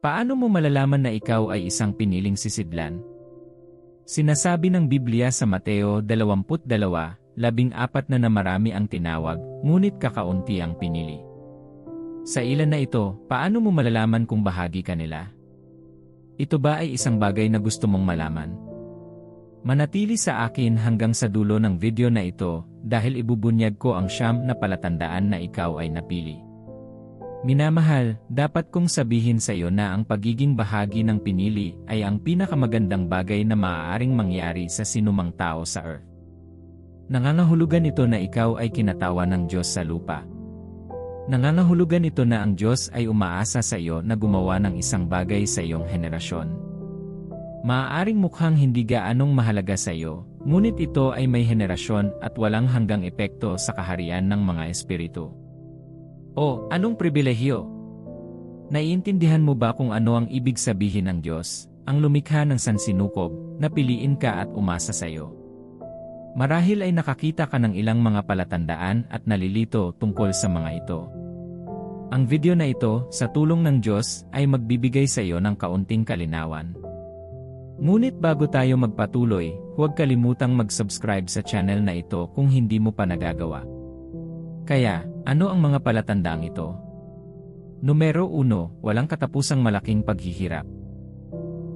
Paano mo malalaman na ikaw ay isang piniling sisidlan? Sinasabi ng Biblia sa Mateo 22, labing apat na na marami ang tinawag, ngunit kakaunti ang pinili. Sa ilan na ito, paano mo malalaman kung bahagi ka nila? Ito ba ay isang bagay na gusto mong malaman? Manatili sa akin hanggang sa dulo ng video na ito dahil ibubunyag ko ang siyam na palatandaan na ikaw ay napili. Minamahal, dapat kong sabihin sa iyo na ang pagiging bahagi ng pinili ay ang pinakamagandang bagay na maaaring mangyari sa sinumang tao sa Earth. Nangangahulugan ito na ikaw ay kinatawa ng Diyos sa lupa. Nangangahulugan ito na ang Diyos ay umaasa sa iyo na gumawa ng isang bagay sa iyong henerasyon. Maaaring mukhang hindi gaanong mahalaga sa iyo, ngunit ito ay may henerasyon at walang hanggang epekto sa kaharian ng mga espiritu. O, anong pribilehyo? Naiintindihan mo ba kung ano ang ibig sabihin ng Diyos, ang lumikha ng sansinukob, na piliin ka at umasa sa iyo? Marahil ay nakakita ka ng ilang mga palatandaan at nalilito tungkol sa mga ito. Ang video na ito, sa tulong ng Diyos, ay magbibigay sa iyo ng kaunting kalinawan. Ngunit bago tayo magpatuloy, huwag kalimutang mag-subscribe sa channel na ito kung hindi mo pa nagagawa. Kaya, ano ang mga palatandaang ito? Numero 1, walang katapusang malaking paghihirap.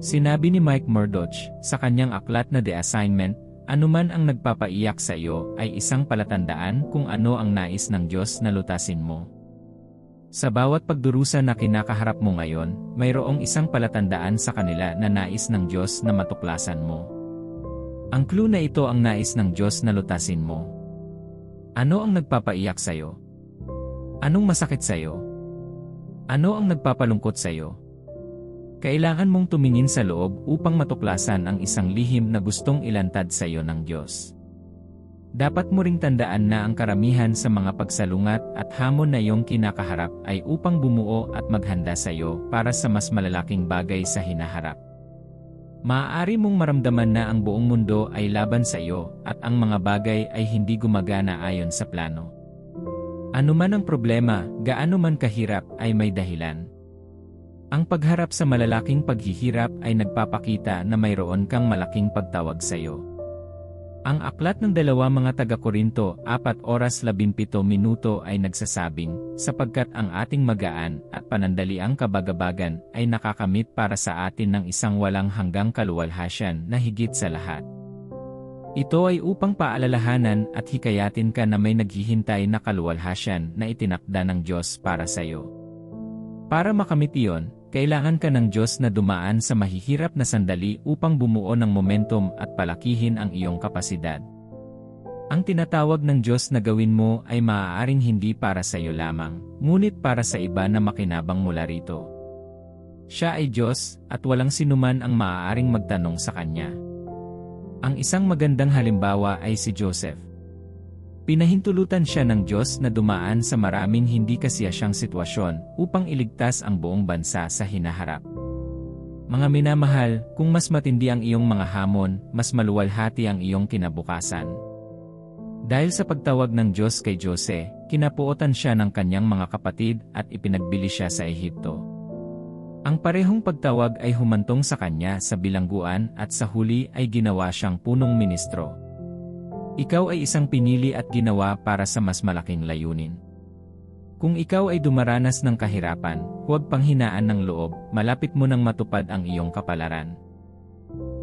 Sinabi ni Mike Murdoch sa kanyang aklat na The Assignment, anuman ang nagpapaiyak sa iyo ay isang palatandaan kung ano ang nais ng Diyos na lutasin mo. Sa bawat pagdurusa na kinakaharap mo ngayon, mayroong isang palatandaan sa kanila na nais ng Diyos na matuklasan mo. Ang clue na ito ang nais ng Diyos na lutasin mo. Ano ang nagpapaiyak sa'yo? Anong masakit sa'yo? Ano ang nagpapalungkot sa'yo? Kailangan mong tumingin sa loob upang matuklasan ang isang lihim na gustong ilantad sa iyo ng Diyos. Dapat mo ring tandaan na ang karamihan sa mga pagsalungat at hamon na iyong kinakaharap ay upang bumuo at maghanda sa iyo para sa mas malalaking bagay sa hinaharap. Maaari mong maramdaman na ang buong mundo ay laban sa iyo at ang mga bagay ay hindi gumagana ayon sa plano. Ano man ang problema, gaano man kahirap ay may dahilan. Ang pagharap sa malalaking paghihirap ay nagpapakita na mayroon kang malaking pagtawag sa iyo. Ang aklat ng dalawa mga taga-Korinto, 4 oras 17 minuto ay nagsasabing, sapagkat ang ating magaan at panandaliang kabagabagan ay nakakamit para sa atin ng isang walang hanggang kaluwalhasyan na higit sa lahat. Ito ay upang paalalahanan at hikayatin ka na may naghihintay na kaluwalhasyan na itinakda ng Diyos para sa iyo. Para makamit iyon, kailangan ka ng Diyos na dumaan sa mahihirap na sandali upang bumuo ng momentum at palakihin ang iyong kapasidad. Ang tinatawag ng Diyos na gawin mo ay maaaring hindi para sa iyo lamang, ngunit para sa iba na makinabang mula rito. Siya ay Diyos, at walang sinuman ang maaaring magtanong sa Kanya. Ang isang magandang halimbawa ay si Joseph. Pinahintulutan siya ng Diyos na dumaan sa maraming hindi kasiyasyang sitwasyon upang iligtas ang buong bansa sa hinaharap. Mga minamahal, kung mas matindi ang iyong mga hamon, mas maluwalhati ang iyong kinabukasan. Dahil sa pagtawag ng Diyos kay Jose, kinapuotan siya ng kanyang mga kapatid at ipinagbili siya sa Ehipto. Ang parehong pagtawag ay humantong sa kanya sa bilangguan at sa huli ay ginawa siyang punong ministro. Ikaw ay isang pinili at ginawa para sa mas malaking layunin. Kung ikaw ay dumaranas ng kahirapan, huwag panghinaan ng loob, malapit mo nang matupad ang iyong kapalaran.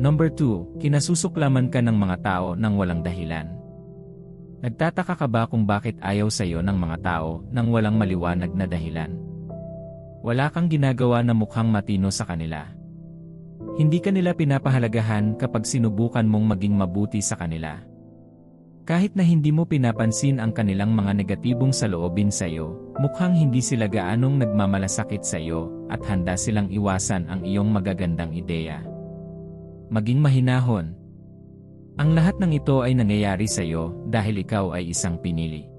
Number 2, kinasusuklaman ka ng mga tao nang walang dahilan. Nagtataka ka ba kung bakit ayaw sa iyo ng mga tao nang walang maliwanag na dahilan? Wala kang ginagawa na mukhang matino sa kanila. Hindi ka nila pinapahalagahan kapag sinubukan mong maging mabuti sa kanila. Kahit na hindi mo pinapansin ang kanilang mga negatibong saloobin sa iyo, mukhang hindi sila gaanong nagmamalasakit sa iyo at handa silang iwasan ang iyong magagandang ideya. Maging mahinahon. Ang lahat ng ito ay nangyayari sa iyo dahil ikaw ay isang pinili.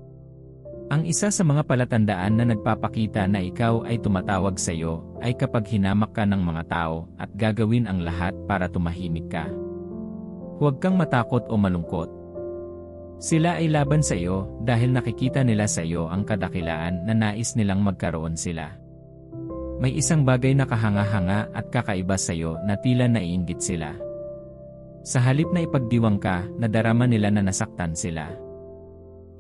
Ang isa sa mga palatandaan na nagpapakita na ikaw ay tumatawag sa iyo ay kapag hinamak ka ng mga tao at gagawin ang lahat para tumahimik ka. Huwag kang matakot o malungkot sila ay laban sa iyo dahil nakikita nila sa iyo ang kadakilaan na nais nilang magkaroon sila. May isang bagay na kahanga-hanga at kakaiba sa iyo na tila naiinggit sila. Sa halip na ipagdiwang ka, nadarama nila na nasaktan sila.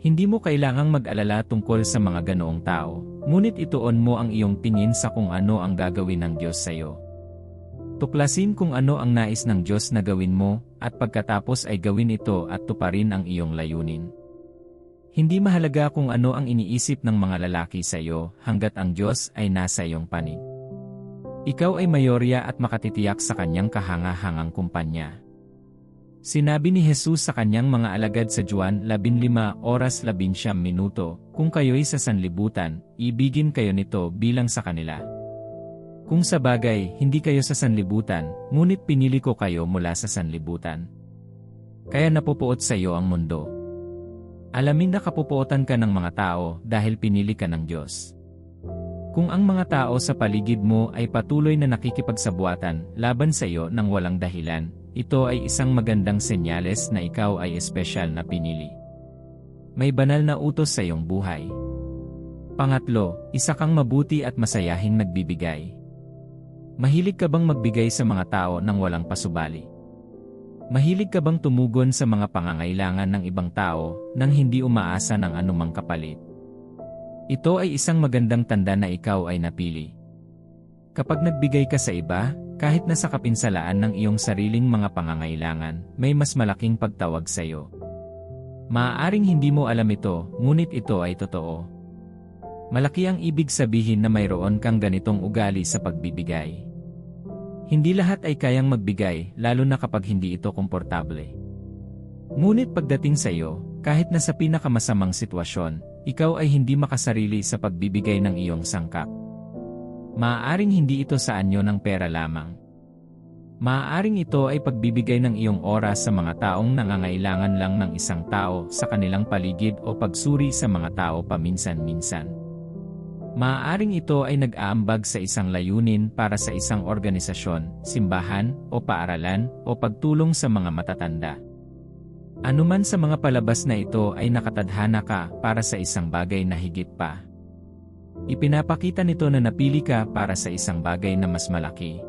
Hindi mo kailangang mag-alala tungkol sa mga ganoong tao, ngunit ituon mo ang iyong tingin sa kung ano ang gagawin ng Diyos sa iyo. Tuklasin kung ano ang nais ng Diyos na gawin mo, at pagkatapos ay gawin ito at tuparin ang iyong layunin. Hindi mahalaga kung ano ang iniisip ng mga lalaki sa iyo hanggat ang Diyos ay nasa iyong panig. Ikaw ay mayorya at makatitiyak sa kanyang kahanga-hangang kumpanya. Sinabi ni Jesus sa kanyang mga alagad sa Juan 15 oras 11 minuto, Kung kayo'y sa sanlibutan, ibigin kayo nito bilang sa kanila. Kung sa bagay, hindi kayo sa sanlibutan, ngunit pinili ko kayo mula sa sanlibutan. Kaya napupuot sa iyo ang mundo. Alamin na kapupuotan ka ng mga tao dahil pinili ka ng Diyos. Kung ang mga tao sa paligid mo ay patuloy na nakikipagsabuatan laban sa iyo ng walang dahilan, ito ay isang magandang senyales na ikaw ay espesyal na pinili. May banal na utos sa iyong buhay. Pangatlo, isa kang mabuti at masayahing nagbibigay. Mahilig ka bang magbigay sa mga tao ng walang pasubali? Mahilig ka bang tumugon sa mga pangangailangan ng ibang tao nang hindi umaasa ng anumang kapalit? Ito ay isang magandang tanda na ikaw ay napili. Kapag nagbigay ka sa iba, kahit na sa kapinsalaan ng iyong sariling mga pangangailangan, may mas malaking pagtawag sa iyo. Maaaring hindi mo alam ito, ngunit ito ay totoo. Malaki ang ibig sabihin na mayroon kang ganitong ugali sa pagbibigay. Hindi lahat ay kayang magbigay, lalo na kapag hindi ito komportable. Ngunit pagdating sa iyo, kahit na sa pinakamasamang sitwasyon, ikaw ay hindi makasarili sa pagbibigay ng iyong sangkap. Maaaring hindi ito sa anyo ng pera lamang. Maaaring ito ay pagbibigay ng iyong oras sa mga taong nangangailangan lang ng isang tao sa kanilang paligid o pagsuri sa mga tao paminsan-minsan. Maaaring ito ay nag-aambag sa isang layunin para sa isang organisasyon, simbahan, o paaralan, o pagtulong sa mga matatanda. Anuman sa mga palabas na ito ay nakatadhana ka para sa isang bagay na higit pa. Ipinapakita nito na napili ka para sa isang bagay na mas malaki.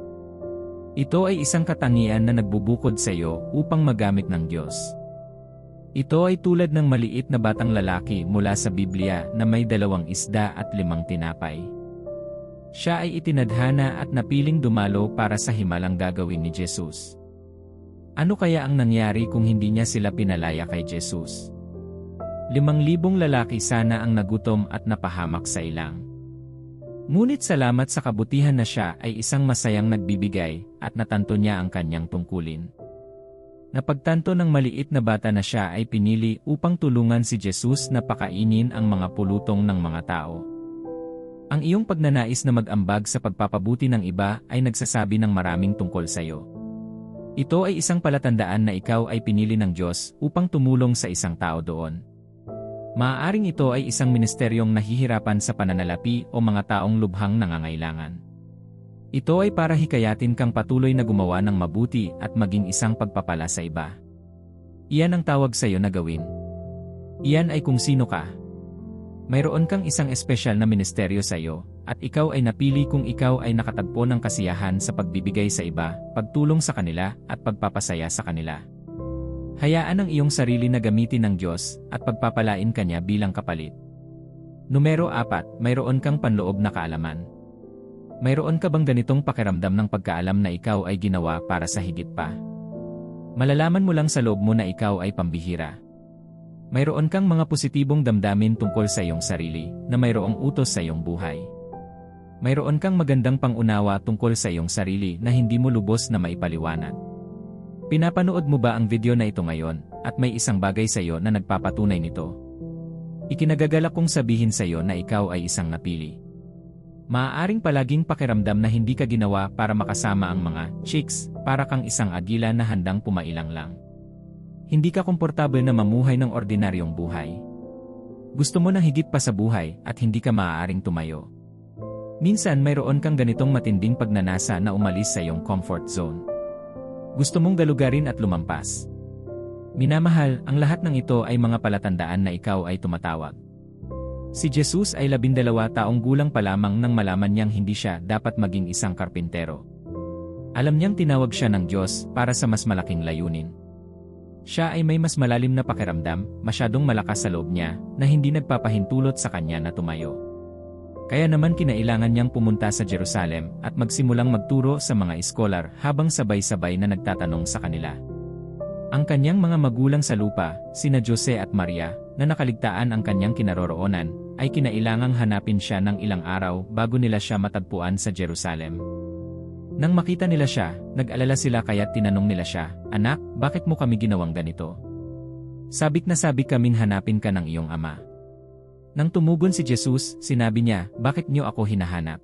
Ito ay isang katangian na nagbubukod sa iyo upang magamit ng Diyos. Ito ay tulad ng maliit na batang lalaki mula sa Biblia na may dalawang isda at limang tinapay. Siya ay itinadhana at napiling dumalo para sa himalang gagawin ni Jesus. Ano kaya ang nangyari kung hindi niya sila pinalaya kay Jesus? Limang libong lalaki sana ang nagutom at napahamak sa ilang. Ngunit salamat sa kabutihan na siya ay isang masayang nagbibigay at natanto niya ang kanyang tungkulin. Napagtanto ng maliit na bata na siya ay pinili upang tulungan si Jesus na pakainin ang mga pulutong ng mga tao. Ang iyong pagnanais na mag-ambag sa pagpapabuti ng iba ay nagsasabi ng maraming tungkol sa iyo. Ito ay isang palatandaan na ikaw ay pinili ng Diyos upang tumulong sa isang tao doon. Maaaring ito ay isang ministeryong nahihirapan sa pananalapi o mga taong lubhang nangangailangan. Ito ay para hikayatin kang patuloy na gumawa ng mabuti at maging isang pagpapala sa iba. Iyan ang tawag sa iyo na gawin. Iyan ay kung sino ka. Mayroon kang isang espesyal na ministeryo sa iyo, at ikaw ay napili kung ikaw ay nakatagpo ng kasiyahan sa pagbibigay sa iba, pagtulong sa kanila, at pagpapasaya sa kanila. Hayaan ang iyong sarili na gamitin ng Diyos at pagpapalain Kanya bilang kapalit. Numero 4, mayroon kang panloob na kaalaman. Mayroon ka bang ganitong pakiramdam ng pagkaalam na ikaw ay ginawa para sa higit pa? Malalaman mo lang sa loob mo na ikaw ay pambihira. Mayroon kang mga positibong damdamin tungkol sa iyong sarili na mayroong utos sa iyong buhay. Mayroon kang magandang pangunawa tungkol sa iyong sarili na hindi mo lubos na maipaliwanag. Pinapanood mo ba ang video na ito ngayon, at may isang bagay sa iyo na nagpapatunay nito? Ikinagagalak kong sabihin sa iyo na ikaw ay isang napili. Maaaring palaging pakiramdam na hindi ka ginawa para makasama ang mga chicks, para kang isang agila na handang pumailang lang. Hindi ka komportable na mamuhay ng ordinaryong buhay. Gusto mo ng higit pa sa buhay at hindi ka maaaring tumayo. Minsan mayroon kang ganitong matinding pagnanasa na umalis sa iyong comfort zone. Gusto mong galugarin at lumampas. Minamahal, ang lahat ng ito ay mga palatandaan na ikaw ay tumatawag. Si Jesus ay labindalawa taong gulang pa lamang nang malaman niyang hindi siya dapat maging isang karpintero. Alam niyang tinawag siya ng Diyos para sa mas malaking layunin. Siya ay may mas malalim na pakiramdam, masyadong malakas sa loob niya, na hindi nagpapahintulot sa kanya na tumayo. Kaya naman kinailangan niyang pumunta sa Jerusalem at magsimulang magturo sa mga iskolar habang sabay-sabay na nagtatanong sa kanila. Ang kanyang mga magulang sa lupa, sina Jose at Maria, na nakaligtaan ang kanyang kinaroroonan, ay kinailangang hanapin siya ng ilang araw bago nila siya matagpuan sa Jerusalem. Nang makita nila siya, nag-alala sila kaya tinanong nila siya, Anak, bakit mo kami ginawang ganito? Sabik na sabik kaming hanapin ka ng iyong ama. Nang tumugon si Jesus, sinabi niya, Bakit niyo ako hinahanap?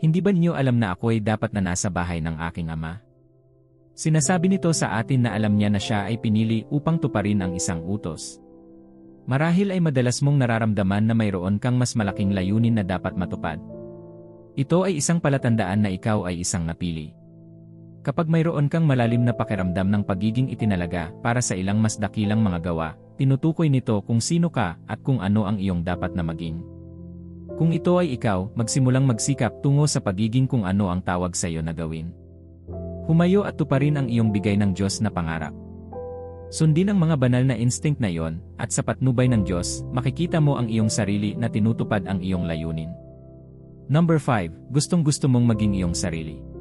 Hindi ba niyo alam na ako ay dapat na nasa bahay ng aking ama? Sinasabi nito sa atin na alam niya na siya ay pinili upang tuparin ang isang utos. Marahil ay madalas mong nararamdaman na mayroon kang mas malaking layunin na dapat matupad. Ito ay isang palatandaan na ikaw ay isang napili. Kapag mayroon kang malalim na pakiramdam ng pagiging itinalaga para sa ilang mas dakilang mga gawa, tinutukoy nito kung sino ka at kung ano ang iyong dapat na maging. Kung ito ay ikaw, magsimulang magsikap tungo sa pagiging kung ano ang tawag sa iyo na gawin. Humayo at tuparin ang iyong bigay ng Diyos na pangarap. Sundin ang mga banal na instinct na iyon, at sa patnubay ng Diyos, makikita mo ang iyong sarili na tinutupad ang iyong layunin. Number 5. Gustong gusto mong maging iyong sarili.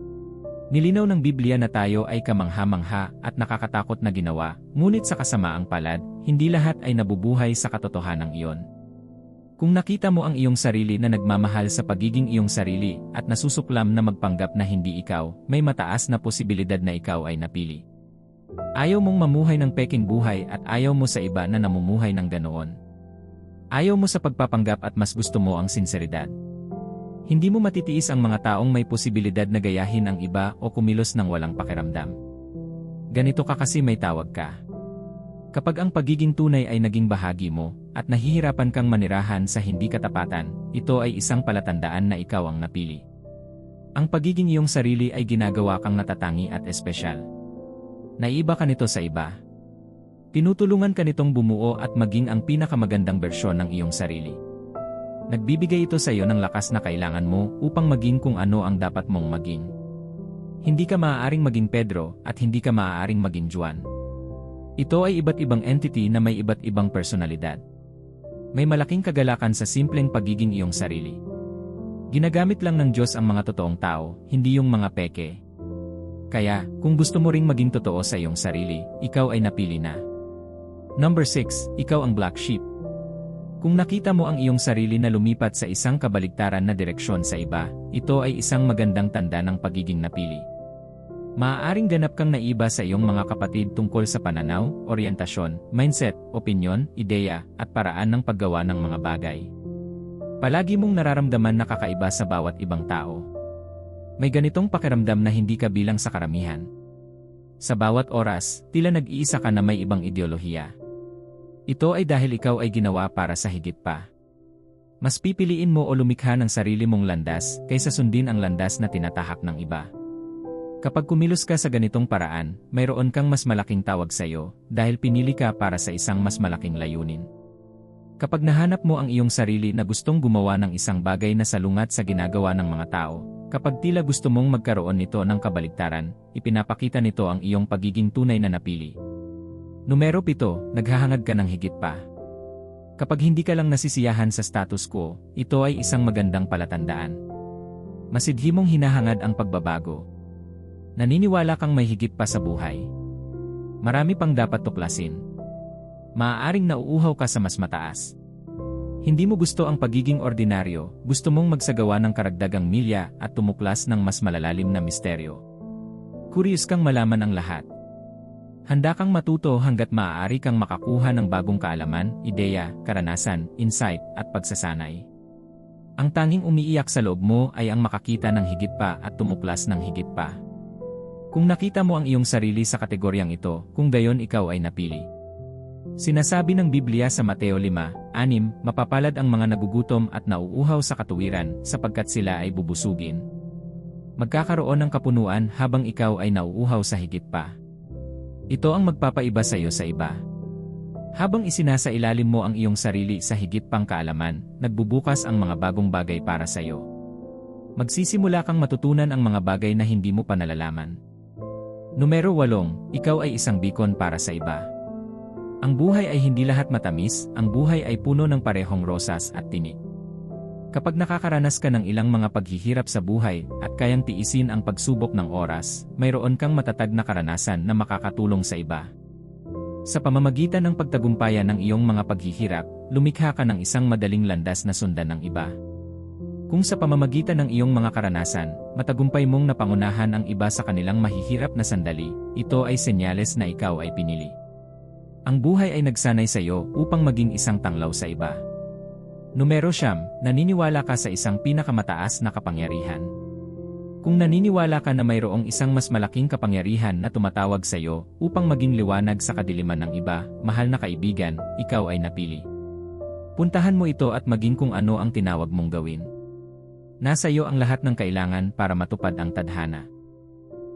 Nilinaw ng Biblia na tayo ay kamangha-mangha at nakakatakot na ginawa, ngunit sa kasamaang palad, hindi lahat ay nabubuhay sa katotohanan iyon. Kung nakita mo ang iyong sarili na nagmamahal sa pagiging iyong sarili at nasusuklam na magpanggap na hindi ikaw, may mataas na posibilidad na ikaw ay napili. Ayaw mong mamuhay ng peking buhay at ayaw mo sa iba na namumuhay ng ganoon. Ayaw mo sa pagpapanggap at mas gusto mo ang sinseridad. Hindi mo matitiis ang mga taong may posibilidad na gayahin ang iba o kumilos ng walang pakiramdam. Ganito ka kasi may tawag ka. Kapag ang pagiging tunay ay naging bahagi mo, at nahihirapan kang manirahan sa hindi katapatan, ito ay isang palatandaan na ikaw ang napili. Ang pagiging iyong sarili ay ginagawa kang natatangi at espesyal. Naiba ka nito sa iba. Tinutulungan ka nitong bumuo at maging ang pinakamagandang bersyon ng iyong sarili. Nagbibigay ito sa iyo ng lakas na kailangan mo upang maging kung ano ang dapat mong maging. Hindi ka maaaring maging Pedro at hindi ka maaaring maging Juan. Ito ay iba't ibang entity na may iba't ibang personalidad. May malaking kagalakan sa simpleng pagiging iyong sarili. Ginagamit lang ng Diyos ang mga totoong tao, hindi yung mga peke, kaya, kung gusto mo ring maging totoo sa iyong sarili, ikaw ay napili na. Number 6, ikaw ang black sheep. Kung nakita mo ang iyong sarili na lumipat sa isang kabaligtaran na direksyon sa iba, ito ay isang magandang tanda ng pagiging napili. Maaaring ganap kang naiba sa iyong mga kapatid tungkol sa pananaw, orientasyon, mindset, opinyon, ideya, at paraan ng paggawa ng mga bagay. Palagi mong nararamdaman na kakaiba sa bawat ibang tao. May ganitong pakiramdam na hindi ka bilang sa karamihan. Sa bawat oras, tila nag-iisa ka na may ibang ideolohiya. Ito ay dahil ikaw ay ginawa para sa higit pa. Mas pipiliin mo o lumikha ng sarili mong landas kaysa sundin ang landas na tinatahak ng iba. Kapag kumilos ka sa ganitong paraan, mayroon kang mas malaking tawag sa iyo dahil pinili ka para sa isang mas malaking layunin. Kapag nahanap mo ang iyong sarili na gustong gumawa ng isang bagay na salungat sa ginagawa ng mga tao, Kapag tila gusto mong magkaroon nito ng kabaligtaran, ipinapakita nito ang iyong pagiging tunay na napili. Numero 7, naghahangad ka ng higit pa. Kapag hindi ka lang nasisiyahan sa status quo, ito ay isang magandang palatandaan. Masidhi mong hinahangad ang pagbabago. Naniniwala kang may higit pa sa buhay. Marami pang dapat tuklasin. Maaaring nauuhaw ka sa mas mataas. Hindi mo gusto ang pagiging ordinaryo, gusto mong magsagawa ng karagdagang milya at tumuklas ng mas malalalim na misteryo. Curious kang malaman ang lahat. Handa kang matuto hanggat maaari kang makakuha ng bagong kaalaman, ideya, karanasan, insight, at pagsasanay. Ang tanging umiiyak sa loob mo ay ang makakita ng higit pa at tumuklas ng higit pa. Kung nakita mo ang iyong sarili sa kategoryang ito, kung gayon ikaw ay napili. Sinasabi ng Biblia sa Mateo 5:6, mapapalad ang mga nagugutom at nauuhaw sa katuwiran sapagkat sila ay bubusugin. Magkakaroon ng kapunuan habang ikaw ay nauuhaw sa higit pa. Ito ang magpapaiba sa iyo sa iba. Habang isinasa ilalim mo ang iyong sarili sa higit pang kaalaman, nagbubukas ang mga bagong bagay para sa iyo. Magsisimula kang matutunan ang mga bagay na hindi mo pa nalalaman. Numero 8, ikaw ay isang bikon para sa iba. Ang buhay ay hindi lahat matamis, ang buhay ay puno ng parehong rosas at tinik. Kapag nakakaranas ka ng ilang mga paghihirap sa buhay at kayang tiisin ang pagsubok ng oras, mayroon kang matatag na karanasan na makakatulong sa iba. Sa pamamagitan ng pagtagumpayan ng iyong mga paghihirap, lumikha ka ng isang madaling landas na sundan ng iba. Kung sa pamamagitan ng iyong mga karanasan, matagumpay mong napangunahan ang iba sa kanilang mahihirap na sandali, ito ay senyales na ikaw ay pinili. Ang buhay ay nagsanay sa iyo upang maging isang tanglaw sa iba. Numero siyam, naniniwala ka sa isang pinakamataas na kapangyarihan. Kung naniniwala ka na mayroong isang mas malaking kapangyarihan na tumatawag sa iyo upang maging liwanag sa kadiliman ng iba, mahal na kaibigan, ikaw ay napili. Puntahan mo ito at maging kung ano ang tinawag mong gawin. Nasa iyo ang lahat ng kailangan para matupad ang tadhana.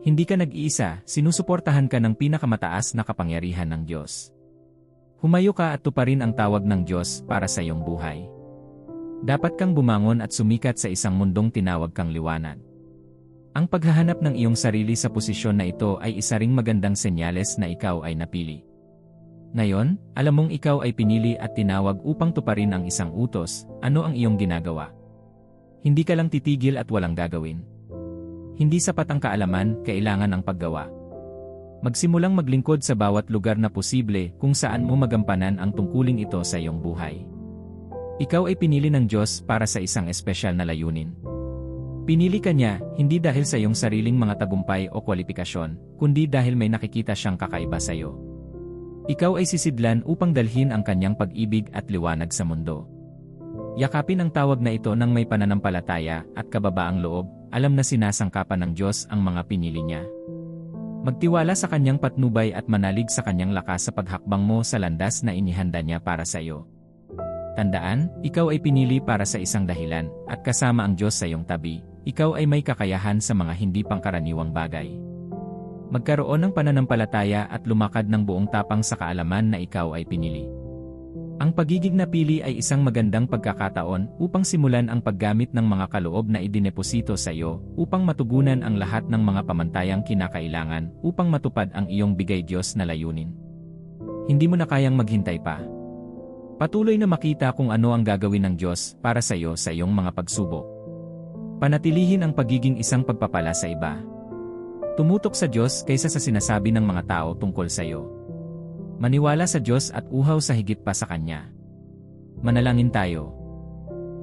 Hindi ka nag-iisa, sinusuportahan ka ng pinakamataas na kapangyarihan ng Diyos. Humayo ka at tuparin ang tawag ng Diyos para sa iyong buhay. Dapat kang bumangon at sumikat sa isang mundong tinawag kang liwanag. Ang paghahanap ng iyong sarili sa posisyon na ito ay isa ring magandang senyales na ikaw ay napili. Ngayon, alam mong ikaw ay pinili at tinawag upang tuparin ang isang utos, ano ang iyong ginagawa? Hindi ka lang titigil at walang gagawin. Hindi sapat ang kaalaman, kailangan ang paggawa. Magsimulang maglingkod sa bawat lugar na posible kung saan mo magampanan ang tungkuling ito sa iyong buhay. Ikaw ay pinili ng Diyos para sa isang espesyal na layunin. Pinili ka niya, hindi dahil sa iyong sariling mga tagumpay o kwalifikasyon, kundi dahil may nakikita siyang kakaiba sa iyo. Ikaw ay sisidlan upang dalhin ang kanyang pag-ibig at liwanag sa mundo. Yakapin ang tawag na ito ng may pananampalataya at kababaang loob, alam na sinasangkapan ng Diyos ang mga pinili niya. Magtiwala sa kanyang patnubay at manalig sa kanyang lakas sa paghakbang mo sa landas na inihanda niya para sa iyo. Tandaan, ikaw ay pinili para sa isang dahilan, at kasama ang Diyos sa iyong tabi, ikaw ay may kakayahan sa mga hindi pangkaraniwang bagay. Magkaroon ng pananampalataya at lumakad ng buong tapang sa kaalaman na ikaw ay pinili. Ang pagiging napili ay isang magandang pagkakataon upang simulan ang paggamit ng mga kaloob na idineposito sa iyo upang matugunan ang lahat ng mga pamantayang kinakailangan upang matupad ang iyong bigay Diyos na layunin. Hindi mo na kayang maghintay pa. Patuloy na makita kung ano ang gagawin ng Diyos para sa iyo sa iyong mga pagsubok. Panatilihin ang pagiging isang pagpapala sa iba. Tumutok sa Diyos kaysa sa sinasabi ng mga tao tungkol sa iyo. Maniwala sa Diyos at uhaw sa higit pa sa Kanya. Manalangin tayo.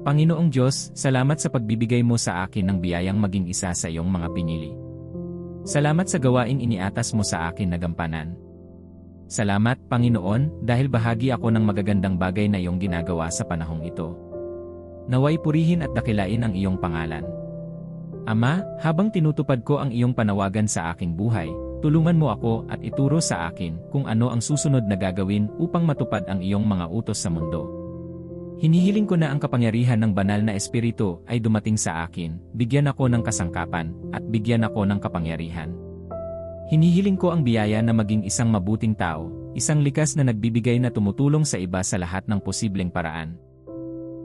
Panginoong Diyos, salamat sa pagbibigay mo sa akin ng biyayang maging isa sa iyong mga pinili. Salamat sa gawaing iniatas mo sa akin na gampanan. Salamat, Panginoon, dahil bahagi ako ng magagandang bagay na iyong ginagawa sa panahong ito. Naway purihin at dakilain ang iyong pangalan. Ama, habang tinutupad ko ang iyong panawagan sa aking buhay, tulungan mo ako at ituro sa akin kung ano ang susunod na gagawin upang matupad ang iyong mga utos sa mundo. Hinihiling ko na ang kapangyarihan ng banal na espiritu ay dumating sa akin, bigyan ako ng kasangkapan, at bigyan ako ng kapangyarihan. Hinihiling ko ang biyaya na maging isang mabuting tao, isang likas na nagbibigay na tumutulong sa iba sa lahat ng posibleng paraan.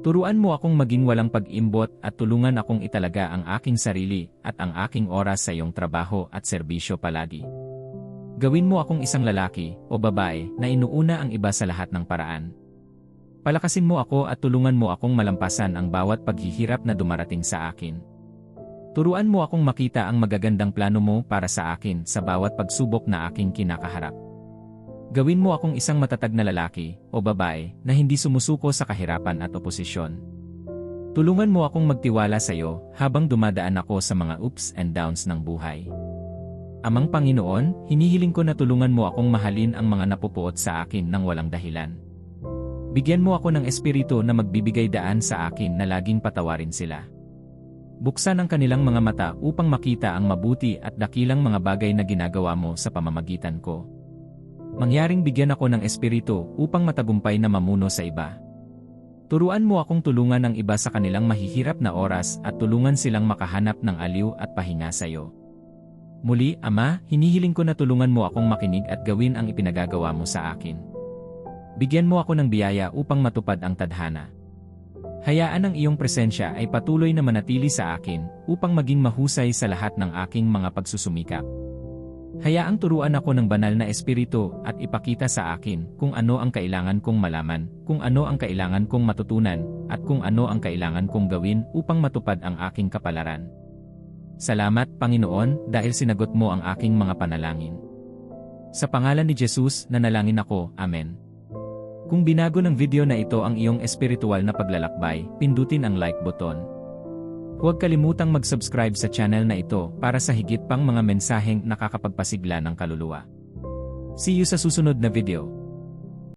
Turuan mo akong maging walang pag-imbot at tulungan akong italaga ang aking sarili at ang aking oras sa iyong trabaho at serbisyo palagi. Gawin mo akong isang lalaki o babae na inuuna ang iba sa lahat ng paraan. Palakasin mo ako at tulungan mo akong malampasan ang bawat paghihirap na dumarating sa akin. Turuan mo akong makita ang magagandang plano mo para sa akin sa bawat pagsubok na aking kinakaharap. Gawin mo akong isang matatag na lalaki o babae na hindi sumusuko sa kahirapan at oposisyon. Tulungan mo akong magtiwala sa iyo habang dumadaan ako sa mga ups and downs ng buhay. Amang Panginoon, hinihiling ko na tulungan mo akong mahalin ang mga napupuot sa akin ng walang dahilan. Bigyan mo ako ng espiritu na magbibigay daan sa akin na laging patawarin sila. Buksan ang kanilang mga mata upang makita ang mabuti at dakilang mga bagay na ginagawa mo sa pamamagitan ko. Mangyaring bigyan ako ng espiritu upang matagumpay na mamuno sa iba. Turuan mo akong tulungan ang iba sa kanilang mahihirap na oras at tulungan silang makahanap ng aliw at pahinga sa iyo. Muli, Ama, hinihiling ko na tulungan mo akong makinig at gawin ang ipinagagawa mo sa akin. Bigyan mo ako ng biyaya upang matupad ang tadhana. Hayaan ang iyong presensya ay patuloy na manatili sa akin upang maging mahusay sa lahat ng aking mga pagsusumikap. Hayaang turuan ako ng banal na espiritu at ipakita sa akin kung ano ang kailangan kong malaman, kung ano ang kailangan kong matutunan, at kung ano ang kailangan kong gawin upang matupad ang aking kapalaran. Salamat, Panginoon, dahil sinagot mo ang aking mga panalangin. Sa pangalan ni Jesus, nanalangin ako, Amen. Kung binago ng video na ito ang iyong espiritual na paglalakbay, pindutin ang like button. Huwag kalimutang mag-subscribe sa channel na ito para sa higit pang mga mensaheng nakakapagpasigla ng kaluluwa. See you sa susunod na video.